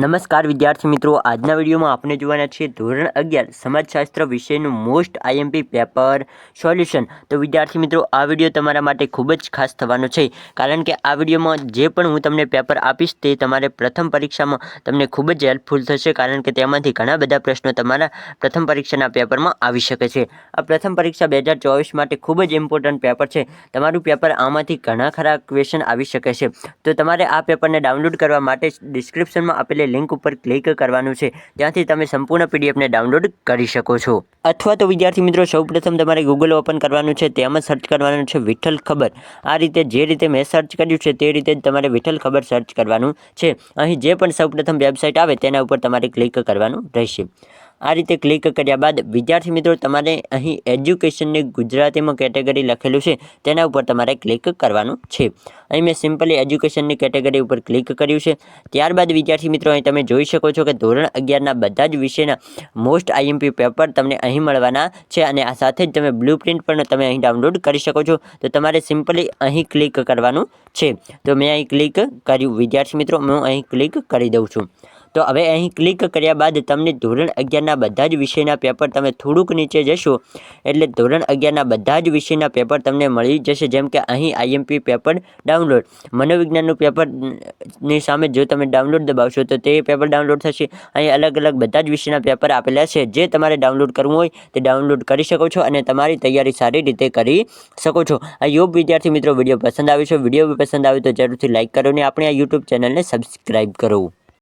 નમસ્કાર વિદ્યાર્થી મિત્રો, આજના વિડીયોમાં આપણે જોવાના છીએ ધોરણ અગિયાર, સમાજશાસ્ત્ર વિષયનું મોસ્ટ આઈએમપી પેપર સોલ્યુશન. તો વિદ્યાર્થી મિત્રો, આ વીડિયો તમારા માટે ખૂબ જ ખાસ થવાનો છે. કારણ કે આ વિડીયોમાં જે પણ હું તમને પેપર આપીશ, તે તમારે પ્રથમ પરીક્ષામાં તમને ખૂબ જ હેલ્પફુલ થશે, કારણ કે તેમાંથી ઘણા બધા પ્રશ્નો તમારા પ્રથમ પરીક્ષાના પેપરમાં આવી શકે છે. આ પ્રથમ પરીક્ષા બે માટે ખૂબ જ ઇમ્પોર્ટન્ટ પેપર છે. તમારું પેપર આમાંથી ઘણા ખરા ક્વેશ્ચન આવી શકે છે. તો તમારે આ પેપરને ડાઉનલોડ કરવા માટે ડિસ્ક્રિપ્શનમાં આપેલી લિંક ઉપર ક્લિક કરવાનું છે. ત્યાંથી તમે સંપૂર્ણ પીડીએફને ડાઉનલોડ કરી શકો છો. અથવા તો વિદ્યાર્થી મિત્રો, સૌપ્રથમ તમારે ગૂગલ ઓપન કરવાનું છે, તેમાં સર્ચ કરવાનું છે વિઠ્ઠલ ખબર. આ રીતે જે રીતે મેં સર્ચ કર્યું છે, તે રીતે તમારે વિઠ્ઠલ ખબર સર્ચ કરવાનું છે. અહીં જે પણ સૌપ્રથમ વેબસાઇટ આવે, તેના ઉપર તમારે ક્લિક કરવાનું રહેશે. આ રીતે ક્લિક કર્યા બાદ વિદ્યાર્થી મિત્રો, તમારે અહીં એજ્યુકેશનની ગુજરાતીમાં કેટેગરી લખેલું છે. તેના ઉપર તમારે ક્લિક કરવાનું છે. અહીં મેં સિમ્પલી એજ્યુકેશનની કેટેગરી ઉપર ક્લિક કર્યું છે. ત્યારબાદ વિદ્યાર્થી મિત્રો, અહીં તમે જોઈ શકો છો કે ધોરણ અગિયારના બધા જ વિષયના મોસ્ટ આઈએમપી પેપર તમને અહીં મળવાના છે અને આ સાથે જ તમે બ્લુ પ્રિન્ટ પણ તમે અહીં ડાઉનલોડ કરી શકો છો. તો તમારે સિમ્પલી અહીં ક્લિક કરવાનું છે. તો મેં અહીં ક્લિક કર્યું. વિદ્યાર્થી મિત્રો, હું અહીં ક્લિક કરી દઉં છું. તો હવે અહીં ક્લિક કર્યા બાદ તમને ધોરણ અગિયારના બધા જ વિષયના પેપર તમે થોડુંક નીચે જશો. એટલે ધોરણ અગિયારના બધા જ વિષયના પેપર તમને મળી જશે, જેમ કે અહીં આઈએમપી પેપર ડાઉનલોડ મનોવિજ્ઞાનનું પેપરની સામે જો તમે ડાઉનલોડ દબાવશો તો તે પેપર ડાઉનલોડ થશે. અહીં અલગ અલગ બધા જ વિષયના પેપર આપેલા છે. જે તમારે ડાઉનલોડ કરવું હોય તે ડાઉનલોડ કરી શકો છો અને તમારી તૈયારી સારી રીતે કરી શકો છો. આ યોગ વિદ્યાર્થી મિત્રો વીડિયો પસંદ આવ્યો છે, વીડિયો પસંદ આવે તો જરૂરથી લાઇક કરો અને આપણે આ યુટ્યુબ ચેનલને સબસ્ક્રાઈબ કરો.